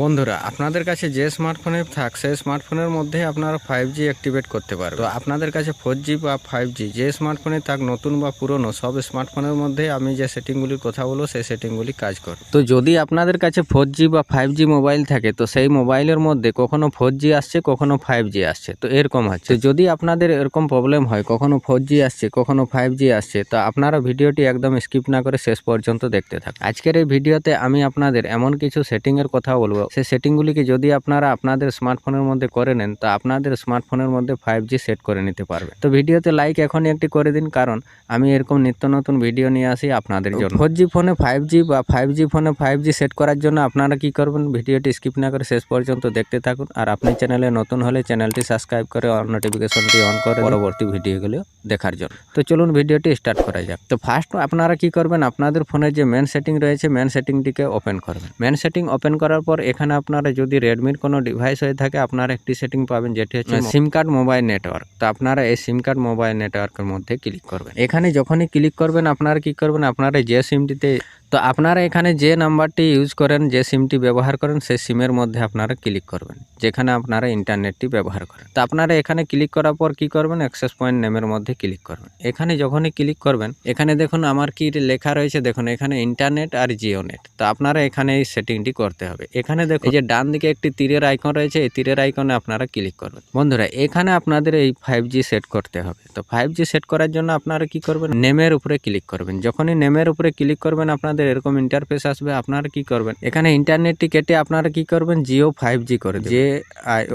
বন্ধুরা, আপনাদের কাছে যে স্মার্টফোনে থাক, সেই স্মার্টফোনের মধ্যে আপনারা ফাইভ জি অ্যাক্টিভেট করতে পারবেন। তো আপনাদের কাছে ফোর জি বা ফাইভ জি যে স্মার্টফোনে থাক, নতুন বা পুরনো, সব স্মার্টফোনের মধ্যে আমি যে সেটিংগুলির কথা বলব, সেই সেটিংগুলি কাজ করবে। তো যদি আপনাদের কাছে ফোর জি বা ফাইভ জি মোবাইল থাকে, তো সেই মোবাইলের মধ্যে কখনো ফোর জি আসছে, কখনো ফাইভ জি আসছে, তো এরকম হচ্ছে। যদি আপনাদের এরকম প্রবলেম হয়, কখনো ফোর জি আসছে, কখনো ফাইভ জি আসছে, তো আপনারা ভিডিওটি একদম স্কিপ না করে শেষ পর্যন্ত দেখতে থাকুন। আজকের এই ভিডিওতে আমি আপনাদের এমন কিছু সেটিংয়ের কথা বলব সেই সেটিংগুলিকে যদি আপনারা আপনাদের স্মার্টফোনের মধ্যে করে নেন তো আপনাদের স্মার্টফোনের মধ্যে ফাইভ জি সেট করে নিতে পারবে। তো ভিডিওতে লাইক এখনই একটি করে দিন কারণ আমি এরকম নিত্য নতুন ভিডিও নিয়ে আসি আপনাদের জন্য। ফোর জি ফোনে ফাইভ জি বা ফাইভ জি ফোনে ফাইভ জি সেট করার জন্য আপনারা কি করবেন? ভিডিওটি স্কিপ না করে শেষ পর্যন্ত দেখতে থাকুন। আর আপনি চ্যানেলে নতুন হলে চ্যানেলটি সাবস্ক্রাইব করে অন নোটিফিকেশনটি অন করে পরবর্তী ভিডিওগুলো দেখার জন্য। তো চলুন ভিডিওটি স্টার্ট করা যাক। তো ফার্স্ট আপনারা কি করবেন? আপনাদের ফোনের যে মেন সেটিং রয়েছে মেন সেটিংটিকে ওপেন করবেন। মেন সেটিং ওপেন করার পর এখানে আপনারা যদি রেডমির কোনো ডিভাইস হয়ে থাকে আপনারা একটি সেটিং পাবেন যেটি হচ্ছে সিম কার্ড মোবাইল নেটওয়ার্ক তো আপনারা এই সিম কার্ড মোবাইল নেটওয়ার্কের মধ্যে ক্লিক করবেন। এখানে যখনই ক্লিক করবেন আপনারা কি করবেন? আপনারা যে সিমটিতে তো আপনারা এখানে যে নাম্বারটি ইউজ করেন, যে সিমটি ব্যবহার করেন, সেই সিমের মধ্যে আপনারা ক্লিক করবেন, যেখানে আপনারা ইন্টারনেটটি ব্যবহার করেন। তো আপনারা এখানে ক্লিক করার পর কি করবেন? অ্যাক্সেস পয়েন্ট নেমের মধ্যে ক্লিক করবেন। এখানে যখনই ক্লিক করবেন, এখানে দেখুন আমার কি লেখা রয়েছে, দেখুন এখানে ইন্টারনেট আর জিও নেট তো আপনারা এখানে এই সেটিংটি করতে হবে। এখানে দেখুন যে ডান দিকে একটি তীরের আইকন রয়েছে, এই তীরের আইকনে আপনারা ক্লিক করবেন। বন্ধুরা, এখানে আপনাদের এই ফাইভ জি সেট করতে হবে। তো ফাইভ জি সেট করার জন্য আপনারা কি করবেন? নেমের উপরে ক্লিক করবেন। যখনই নেমের উপরে ক্লিক করবেন, আপনাদের এরকম ইন্টারফেস আসবে আপনারা কি করবেন? এখানে ইন্টারনেটটি কেটে আপনারা কি করবেন? জিও ফাইভ জি করে যে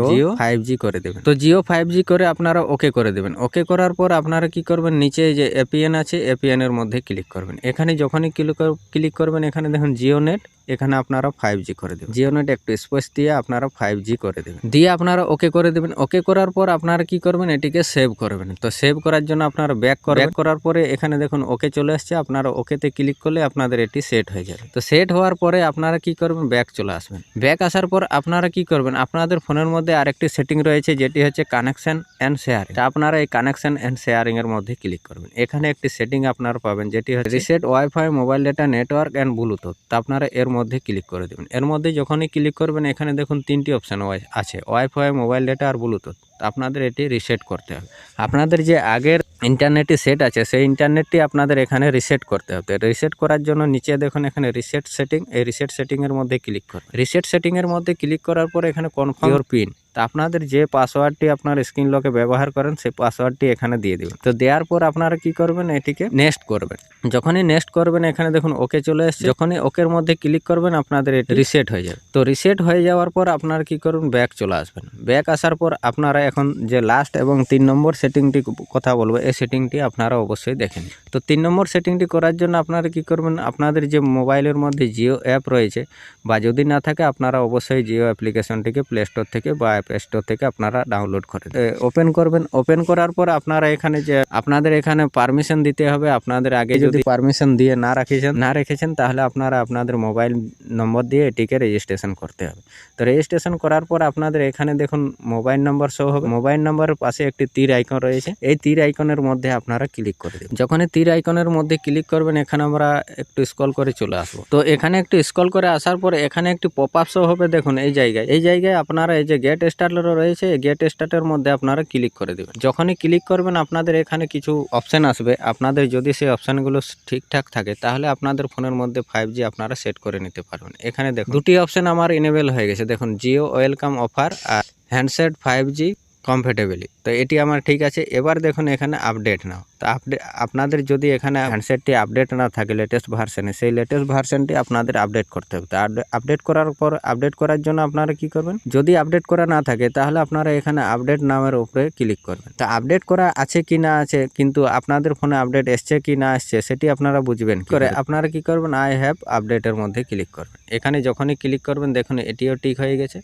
জিও ফাইভ জি করে দেবেন। তো জিও ফাইভ জি করে আপনারা ওকে করে দেবেন। ওকে করার পর আপনারা কি করবেন? নিচে যে এপিএন আছে এপিএন এর মধ্যে ক্লিক করবেন। এখানে যখনই ক্লিক ক্লিক করবেন এখানে দেখুন জিও নেট এখানে আপনারা ফাইভ জি করে দেবেন। জিও নেট একটু স্পেস দিয়ে আপনারা ফাইভ জি করে দেবেন। দিয়ে আপনারা ওকে করে দেবেন। ওকে করার পর আপনারা কি করবেন? এটিকে সেভ করবেন। তো সেভ করার জন্য আপনারা ব্যাক করার পরে এখানে দেখুন ওকে চলে আসছে। আপনারা ওকেতে ক্লিক করলে আপনাদের এটি সেট হয়ে যাবে। তো সেট হওয়ার পরে আপনারা কি করবেন? ব্যাক চলে আসবেন। ব্যাক আসার পর আপনারা কি করবেন? আপনাদের ফোনের মধ্যে আরেকটি সেটিং রয়েছে, যেটি হচ্ছে কানেকশন অ্যান্ড শেয়ারিং আপনারা এই কানেকশন অ্যান্ড শেয়ারিং এর মধ্যে ক্লিক করবেন। এখানে একটি সেটিং আপনারা পাবেন, যেটি হচ্ছে reset wifi mobile data network and Bluetooth তা আপনারা এর মধ্যে ক্লিক করে দেবেন। এর মধ্যে যখনই ক্লিক করবেন, এখানে দেখুন তিনটি অপশান আছে ওয়াইফাই মোবাইল ডেটা আর ব্লুটুথ আপনাদের এটি রিসেট করতে হবে। আপনাদের যে আগের ইন্টারনেটটি সেট আছে, সেই ইন্টারনেটটি আপনাদের এখানে রিসেট করতে হবে। রিসেট করার জন্য নিচে দেখুন এখানে রিসেট সেটিং এই রিসেট সেটিংয়ের মধ্যে ক্লিক করুন রিসেট সেটিংয়ের মধ্যে ক্লিক করার পর এখানে কনফার্ম পিন তা আপনাদের যে পাসওয়ার্ডটি আপনার স্ক্রিন লকে ব্যবহার করেন, সেই পাসওয়ার্ডটি এখানে দিয়ে দেবেন। তো দেওয়ার পর আপনারা কি করবেন, এটিকে নেক্সট করবেন। যখনই নেক্সট করবেন, এখানে দেখুন ওকে চলে এসছে। যখনই ওকের মধ্যে ক্লিক করবেন, আপনাদের এটি রিসেট হয়ে যাবে। তো রিসেট হয়ে যাওয়ার পর আপনারা কি করবেন, ব্যাক চলে আসবেন। ব্যাক আসার পর আপনারা এখন যে লাস্ট এবং তিন নম্বর সেটিংটি কথা বলব, এই সেটিংটি আপনারা অবশ্যই দেখেন তো তিন নম্বর সেটিংটি করার জন্য আপনারা কি করবেন, আপনাদের যে মোবাইলের মধ্যে জিও অ্যাপ রয়েছে, বা যদি না থাকে, আপনারা অবশ্যই জিও অ্যাপ্লিকেশনটিকে প্লে স্টোর থেকে বা অ্যাপ স্টোর থেকে আপনারা ডাউনলোড করে ওপেন করবেন। ওপেন করার পর আপনারা এখানে যে আপনাদের এখানে পারমিশন দিতে হবে। আপনাদের আগে যদি পারমিশন দিয়ে না রাখেছেন না রেখেছেন তাহলে আপনারা আপনাদের মোবাইল নম্বর দিয়ে এটিকে রেজিস্ট্রেশন করতে হবে। তো রেজিস্ট্রেশন করার পর আপনাদের এখানে দেখুন মোবাইল নম্বর শো হবে। মোবাইল নম্বরের পাশে একটি তীর আইকন রয়েছে। এই তীর আইকনের মধ্যে আপনারা ক্লিক করে দেবেন। যখনই তীর আইকনের মধ্যে ক্লিক করবেন এখানে আমরা একটু স্ক্রল করে চলে আসব। তো এখানে একটু স্ক্রল করে আসার পর এখানে একটি পপ আপ শো হবে। দেখুন এই জায়গায়। এই জায়গায় আপনারা এই যে গেট স্টার্টার রয়েছে গেট স্টার্টের মধ্যে আপনারা ক্লিক করে দেবেন। যখনই ক্লিক করবেন, আপনাদের এখানে কিছু অপশান আসবে। আপনাদের যদি সেই অপশানগুলো ঠিকঠাক থাকে, তাহলে আপনাদের ফোনের মধ্যে ফাইভ জি আপনারা সেট করে নিতে পারবেন। এখানে দেখুন, দুটি অপশান আমার এনেবেল হয়ে গেছে। দেখুন জিও ওয়েলকাম অফার আর হ্যান্ডসেট ফাইভ জি কমফর্টেবলি তো এটি আমার ঠিক আছে। এবার দেখুন এখানে আপডেট নাও। তো আপডেট আপনাদের যদি এখানে হ্যান্ডসেটটি আপডেট না থাকে লেটেস্ট ভার্সনে সেই লেটেস্ট ভার্সনটি আপনাদের আপডেট করতে হবে। তো আপডেট করার পর আপডেট করার জন্য আপনারা কি করবেন? যদি আপডেট করা না থাকে, তাহলে আপনারা এখানে আপডেট নামের উপরে ক্লিক করবেন। তো আপডেট করা আছে কি না আছে, কিন্তু আপনাদের ফোনে আপডেট এসছে কি না আসছে সেটি আপনারা বুঝবেন করে। আপনারা কি করবেন? আই হ্যাভ আপডেটের মধ্যে ক্লিক করবেন। এখানে যখনই ক্লিক করবেন, দেখুন এটিও ঠিক হয়ে গেছে।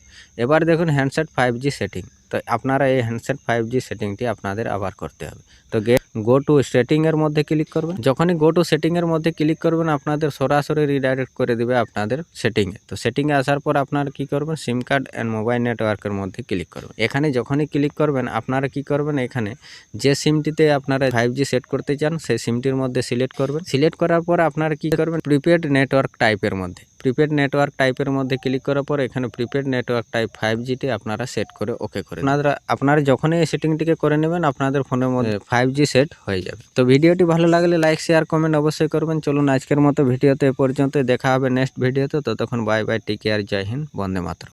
এবার দেখুন হ্যান্ডসেট ফাইভ জি সেটিং তো আপনারা এই হ্যান্ডসেট ফাইভ জি সেটিংটি আপনাদের আবার করতে হবে। তো গে গো টু সেটিংয়ের মধ্যে ক্লিক করবেন। যখনই গো টু সেটিংয়ের মধ্যে ক্লিক করবেন, আপনাদের সরাসরি রিডাইরেক্ট করে দিবে আপনাদের সেটিংয়ে তো সেটিংয়ে আসার পর আপনারা কি করবেন? সিম কার্ড অ্যান্ড মোবাইল নেটওয়ার্কের মধ্যে ক্লিক করবেন। এখানে যখনই ক্লিক করবেন, আপনারা কি করবেন? এখানে যে সিমটিতে আপনারা ফাইভ জি সেট করতে চান, সেই সিমটির মধ্যে সিলেক্ট করবেন। সিলেক্ট করার পর আপনারা কি করবেন? প্রিপেড নেটওয়ার্ক টাইপের মধ্যে। প্রিপেড নেটওয়ার্ক টাইপের মধ্যে ক্লিক করার পর এখানে প্রিপেড নেটওয়ার্ক টাইপ ফাইভ জিটি আপনারা সেট করে ওকে করে আপনারা আপনারা যখনই এই সেটিংটিকে করে নেবেন আপনাদের ফোনের মধ্যে ফাইভ জি সেট হয়ে যাবে। তো ভিডিওটি ভালো লাগলে লাইক শেয়ার কমেন্ট অবশ্যই করবেন। চলুন আজকের মতো ভিডিওতে এ পর্যন্ত দেখা হবে নেক্সট ভিডিওতে ততক্ষণ বাই বাই টেক কেয়ার জয় হিন্দ বন্দে মাতরম।